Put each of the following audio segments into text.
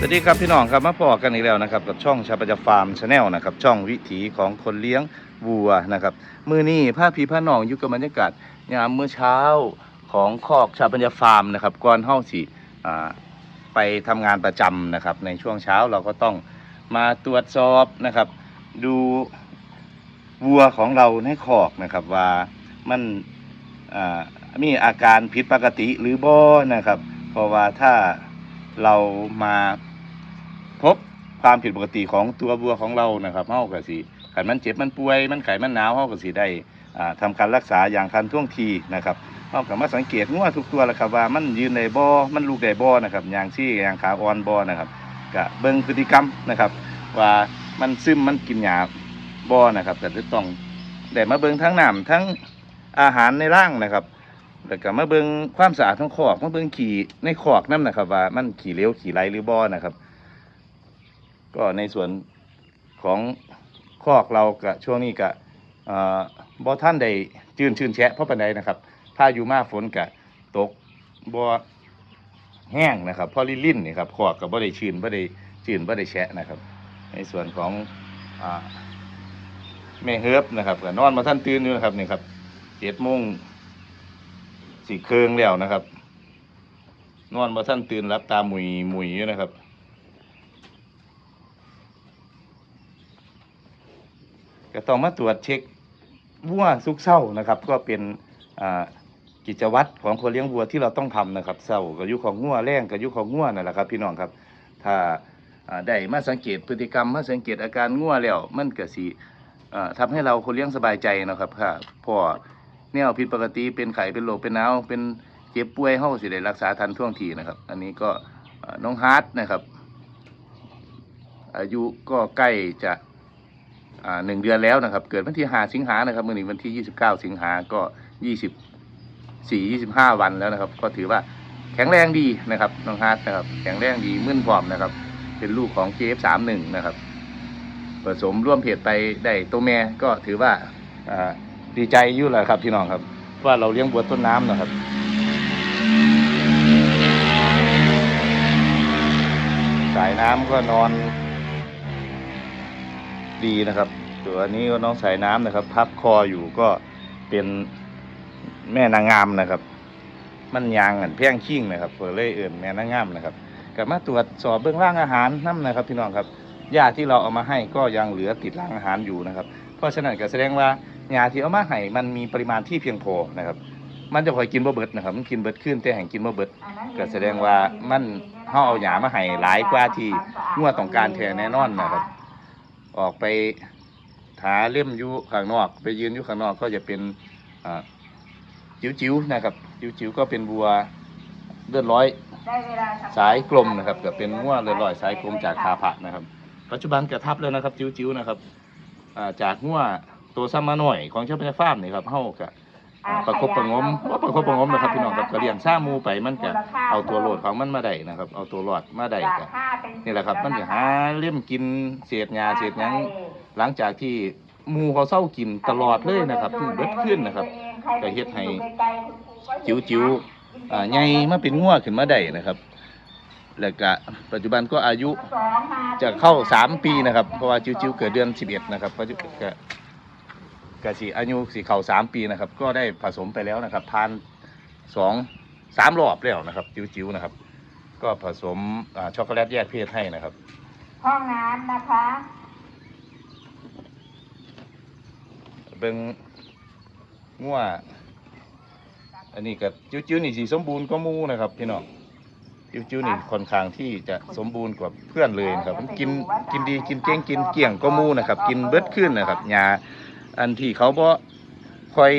สวัสดีครับพี่น้องครับมาพอกันอีกแล้วนะครับกับช่องชาปจฟาร์มชาแนลนะครับช่องวิถีของคนเลี้ยงวัวนะครับมือนี้ผ้าพีผ้าหนองอยู่กับบรรยากาศยามมื้อเช้าของคอกชาปัญญาฟาร์มนะครับก่อนเฮาสิอ่ไปทำงานประจำนะครับ ในช่วงเช้าเราก็ต้องมาตรวจสอบนะครับ ดูวัวของเราในคอกนะครับว่ามันมีอาการผิดปกติหรือบ่นะครับ เพราะว่าถ้าเรามา ความผิดปกติของตัววัวของเรานะครับเฮาก็สิขันมันเจ็บมันป่วยมันไข้มันหนาวเฮาก็สิได้อ่าทำการรักษาอย่างทันท่วงทีนะครับเฮาก็มาสังเกตงัวทุกตัวแหละครับว่ามันยืนได้บ่อมันลูกได้บ่อนะครับอย่างซี่อย่างขาอ่อนบ่อนะครับก็เบิ่งพฤติกรรมนะครับ ว่ามันซึมมันกินหญ้าบ่อนะครับก็จะต้องได้มาเบิ่งทั้งน้ำทั้งอาหารในร่างนะครับแล้วก็มาเบิ่งความสะอาดของคอกมาเบิ่งขี่ในคอกนํนะครับ ว่ามันขี่เหลวขี่ไหลหรือบ่อนะครับ ก็ในส่วนของคอกเราก็ช่วงนี้ก็เอ่อบ่ท่านได้จืนชื่นแฉะเพราะปานใดนะครับถ้าอยู่มาฝนก็ตกบ่แห้งนะครับเพราะลิ่นๆนี่ครับคอกก็บ่ได้ชื้นบ่ได้จืนบ่ได้แฉะนะครับ ในส่วนของแม่เฮิบนะครับก็นอนมาท่านตื่นอยู่นะครับนี่ครับเจ็ดโมงสี่เครืองแล้วนะครับ นอนมาท่านตื่นรับตาหมุยหมุยอยู่นะครับ ก็ต้องมาตรวจเช็ควัวสุกเศร้านะครับ ก็เป็นกิจวัตรของคนเลี้ยงวัวที่เราต้องทำนะครับเศร้ากับยุของงัวแรงกับยุของงัวนั่นแหละครับ พี่น้องครับ ถ้าได้มาสังเกตพฤติกรรมมาสังเกตอาการงัวแล้วมันก็สิอ่าทำให้เราคนเลี้ยงสบายใจนะครับค่ะพ่อแนวผิดปกติเป็นไข้เป็นโรคเป็นหนาวเป็นเจ็บป่วยเฮาสิได้รักษาทันท่วงทีนะครับ อันนี้ก็น้องฮาร์ดนะครับ อายุก็ใกล้จะ หนึ่งเดือนแล้วนะครับ เกิดวันที่หาสิงหานะครับมื่อนี้วันที่ยี่สิงหาก็ยี่สิบสี่ยี่สิบห้าวันแล้วนะครับ ก็ถือว่าแข็งแรงดีนะครับน้องฮาร์ดนะครับ แข็งแรงดีมึนพร้อมนะครับ เป็นลูกของ JF31 นะครับผสมร่วมเพศไปได้ตัวแม่ก็ถือว่าอ่าดีใจอยู่แหละครับพี่น้องครับ ว่าเราเลี้ยงบัวต้นน้ำนะครับสายน้ำก็นอน ดีนะครับตัวนี้ก็น้องสายน้ำนะครับ พับคออยู่ก็เป็นแม่นางงามนะครับ มันยางอันเพียงชิ่งนะครับเปิดเลยเอื่นแม่นางงามนะครับกลับมาตรวจสอบเบื้องล่างอาหารน้ำนะครับพี่น้องครับยาที่เราเอามาให้ก็ยังเหลือติดล่างอาหารอยู่นะครับ เพราะฉะนั้นก็แสดงว่ายาที่เอามาให้มันมีปริมาณที่เพียงพอนะครับ มันจะคอยกินบ่เบิดนะครับ มันกินเบิดขึ้นแต่แห่งกินบ่เบิดก็แสดงว่ามันเฮาเอาหยามาให้หลายกว่าที่งัวต้องการแท้แน่นอนนะครับ ออกไปหาเล่มอยู่ข้างนอก ไปยืนอยู่ข้างนอกก็จะเป็นอ่าจิ๋วๆนะครับ จิ๋วๆก็เป็นบัวเลือดร้อย สายกลมนะครับก็เป็นงัวเลือดร้อยสายกลมจากคาผะนะครับ ปัจจุบันกระทับแล้วนะครับจิ๋วๆนะครับอ่าจากงัวตัวซ้ำมาหน่อยของเจ้าพญาฟาร์มนี่ครับเฮาก็อ่า ประคบประหงมว่าประคบประหงมนะครับพี่น้องครับก็เลี้ยงซ่าหมูไปมันก็เอาตัวโลดของมันมาได้นะครับ เอาตัวรอดมาได้ก็นี่แหละครับ มันจะหาเล่มกินเศษหญ้าเศษหยังหลังจากที่หมูเขาเศร้ากินตลอดเลยนะครับคือเบิดขึ้นนะครับก็เฮ็ดให้จิ๋วๆอ่าใหญ่มาเป็นงัวขึ้นมาได้นะครับ แล้วก็ปัจจุบันก็อายุจะเข้าสามปีนะครับ เพราะว่าจิ๋วๆเกิดเดือนสิบเอ็ดนะครับก็ ก็ก็สิอายุสิเข้าสามปีนะครับ ก็ได้ผสมไปแล้วนะครับทานสองสามรอบแล้วนะครับ จิ๋วๆนะครับ ก็ผสมอ่าช็อกโกแลตแยกเพศให้นะครับ ห้องน้ำนะคะเบิ่งงัวอันนี้ก็จิ้วๆนี่สีสมบูรณ์ก็มูนะครับพี่น้องจิ้วๆนี่ค่อนข้างที่จะสมบูรณ์กว่าเพื่อนเลยนะครับมันกินกินดีกินเก่งกินเกี่ยงก็มูนะครับ กินเบิดขึ้นนะครับยา อันที่เขาบ่ค่อย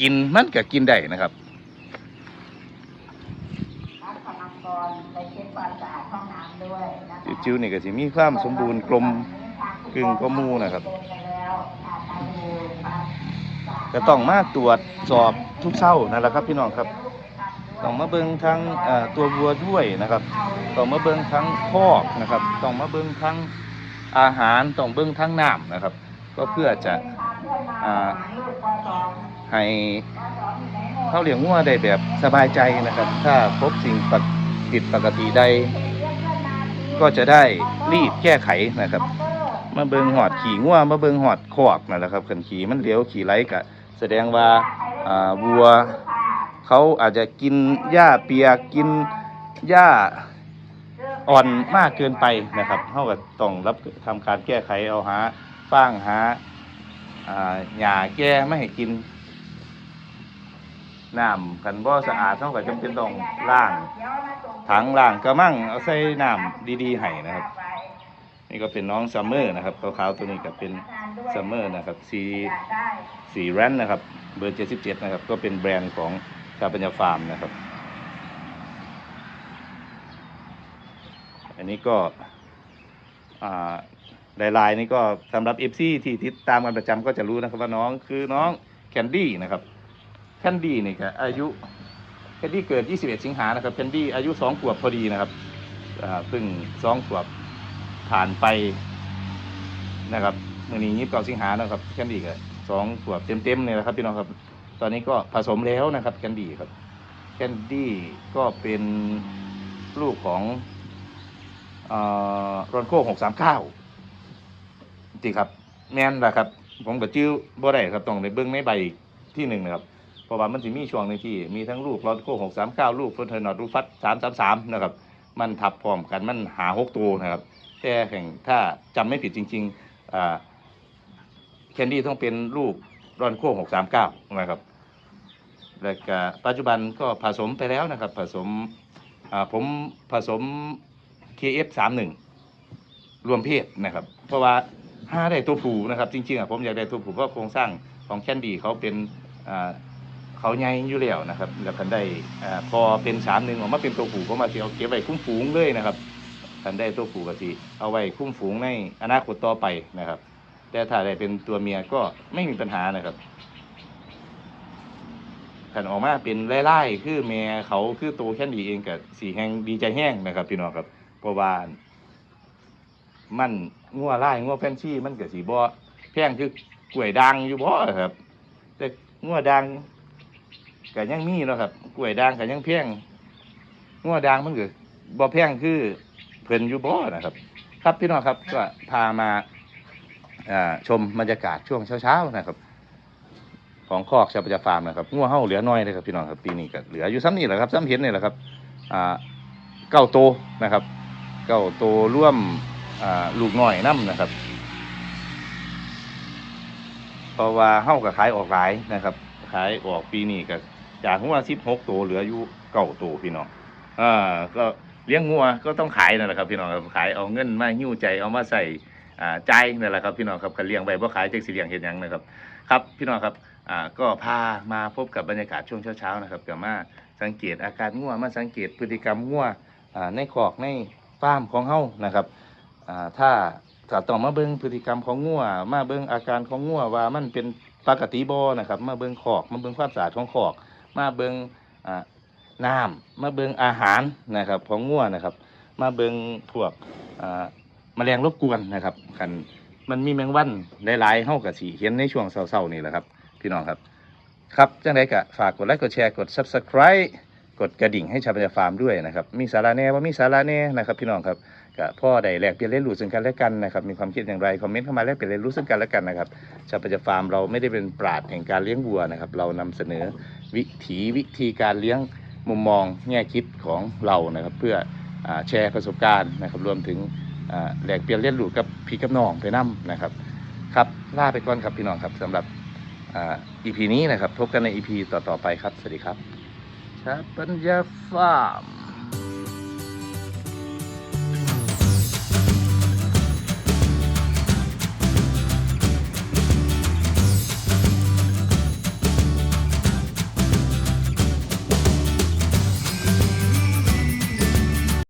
กินมันก็กินได้นะครับจิ้วๆนี่ก็สิมีความสมบูรณ์กลมกึ่งก็มูนะครับ ก็ต้องมาตรวจสอบทุกเช้านั่นแหละครับ พี่น้องครับต้องมาเบิ่งทั้งตัววัวด้วยนะครับต้องมาเบิ่งทั้งคอกนะครับต้องมาเบิ่งทั้งอาหารต้องเบิ่งทั้งน้ำนะครับ ก็เพื่อจะ ให้เขาเลี้ยงวัวได้แบบสบายใจนะครับ ถ้าพบสิ่งผิดปกติใดก็จะได้รีดแก้ไขนะครับ มาเบิงหอดขี่ง่วมาเบิงหอดคอกนั่นแหละครับขันขี่มันเหลียวขี่ไหลกะ แสดงว่าวัวเขาอาจจะกินหญ้าเปียกกินหญ้าอ่อนมากเกินไปนะครับเท่ากับต้องรับทำการแก้ไขเอาหาฟางหา หญ้าแก้ไม่ให้กินน้ำคันบ่สะอาดเท่ากับจำเป็นต้องล้างถังล้างกระมังเอาใส่น้ำดีๆให้นะครับ นี่ก็เป็นน้องซัมเมอร์นะครับขาวๆตัวนี้ก็เป็นซัมเมอร์นะครับสีสีแรนนะครับ เบอร์77นะครับ ก็เป็นแบรนด์ของชาปัญญาฟาร์มนะครับ อันนี้ก็อ่า ลายๆนี่ก็สำหรับ FC ที่ติดตามกันประจำก็จะรู้นะครับว่าน้องคือน้องแคนดี้นะครับแคนดี้นี่ก็อายุแคนดี้เกิด 21 สิงหานะครับแคนดี้อายุ 2 ขวบพอดีนะครับเพิ่ง2ขวบผ่านไปนะครับมื่อนี้ยี่สิบเก้าสิงหานะครับแคนดี้ก็สองขวบเต็มๆเนี่ยนะครับพี่น้องครับ ตอนนี้ก็ผสมแล้วนะครับแคนดี้ครับแคนดี้ก็เป็นลูกของรอนโก้หกสามเก้า จริครับ แม่นแหละครับ ผมกับจิ้วบ่ได้ครับต้องในเบื้องในใบที่หนึ่งนะครับเพราะว่ามันจะมีช่วงหนึงที่มีทั้งลูกรอนโก้หกสามเก้าลูกฟอนเทอร์นอตรูฟัตสามสามสามนะครับ มันทับพร้อมกันมันหาหกตัวนะครับ แต่แข่งถ้าจำไม่ผิดจริงๆอ่าแคนดี้ต้องเป็นลูกรอนโค้หกสามเก้านะครับแล้วก็ปัจจุบันก็ผสมไปแล้วนะครับ ผสมอ่าผมผสม KF สามหนึ่งรวมเพศนะครับ เพราะว่า ห้าได้ตัวผู้นะครับ จริงๆอะผมอยากได้ตัวผู้เพราะโครงสร้างของแคนดี้เขาเป็นอ่าเขาใหญ่อยู่แล้วนะครับแล้วกันได้อ่าพอเป็นสามหนึ่งออกมาเป็นตัวผู้ก็มาเสียเอาเก็บไว้คุ้มฝูงเลยนะครับทันได้ตัวผู้กะสิเอาไว้คุ้มฝูงในอนาคตต่อไปนะครับ แต่ถ้าได้เป็นตัวเมียก็ไม่มีปัญหานะครับขันออกมาเป็นไล่ๆคือแม่เขาคือโตแค่ดีเองกับสีแห้งดีใจแห้งนะครับ พี่น้องครับเพราะว่า มันงัวไล่งัวแฟนชี่มันกับสีบ่แพงคือกล้วยดังอยู่บ่ครับ แต่งัวดังก็ยังมีเนาะครับกล้วยดังก็ยังแพงงัวดังมันก็บ่แพงคือเพิ่นอยู่บ่นะครับ ครับพี่น้องครับก็พามาชมบรรยากาศช่วงเช้าๆนะครับ ของคอกชาวประจาฟาร์มนะครับงัวเฮาเหลือน้อยเลยครับพี่น้องครับปีนี้ก็เหลืออยู่ซ้ำนี่แหละครับซ้ำเห็นนี่แหละครับเก้าโตนะครับเก้าโตร่วม ลูกน้อยน้ำนะครับ เพราะว่าเฮาก็ขายออกหลายนะครับ ขายออกปีนี้ก็จากหัวสิบหกตัวเหลืออยู่เก้าตัวพี่น้องอ่าก็เลี้ยงงัวก็ต้องขายนั่นแหละครับพี่น้องครับขายเอาเงินมาหิ้วใจเอามาใส่อ่าใจนั่นแหละครับพี่น้องครับคันเลี้ยงไปบ่ขายจักสิเลี้ยงเฮ็ดยังนะครับ ครับพี่น้องครับอ่าก็พามาพบกับบรรยากาศช่วงเช้าๆนะครับก็มาสังเกตอาการงัวมาสังเกตพฤติกรรมงัวอ่าในคอกในฟาร์มของเฮานะครับ ถ้าถ้าต้องมาเบิ่งพฤติกรรมของงัวมาเบิ่งอาการของงัวว่ามันเป็นปกติบ่นะครับ มาเบิ่งคอกมาเบิ่งความสะอาดของคอก มาเบิ่งอ่าน้ำมาเบิงอาหารนะครับ ของงัวนะครับ มาเบิงพวกแมลงรบกวนนะครับคันมันมีแมงวันหลายๆเฮากับสีเห็นในช่วงเช้าๆนี่แหละครับ พี่น้องครับ ครับจังไดก็ฝากกดไลค์กดแชร์กด Subscribe กดกระดิ่งให้ชาวปัญญาฟาร์มด้วยนะครับ มีสาระแน่ว่ามีสาระแน่นะครับ พี่น้องครับ ก็พ่อได้แลกเปลี่ยนเรียนรู้ซึ่งกันและกันนะครับมีความคิดอย่างไรคอมเมนต์เข้ามาแลกเปลี่ยนเรียนรู้ซึ่งกันและกันนะครับชาวปัญญาฟาร์มเราไม่ได้เป็นปราดแห่งการเลี้ยงวัวนะครับ เรานำเสนอวิถีวิธีการเลี้ยงมุมมองแง่คิดของเรานะครับ เพื่อแชร์ประสบการณ์นะครับ รวมถึงแลกเปลี่ยนเรียนรู้กับพี่กับน้องไปนํนะครับครับลาไปก่อนครับพี่น้องครับสำหรับอ่า EP นี้นะครับพบกันใน EP ต่อๆไปครับ สวัสดีครับชาปัญญาฟาร์ม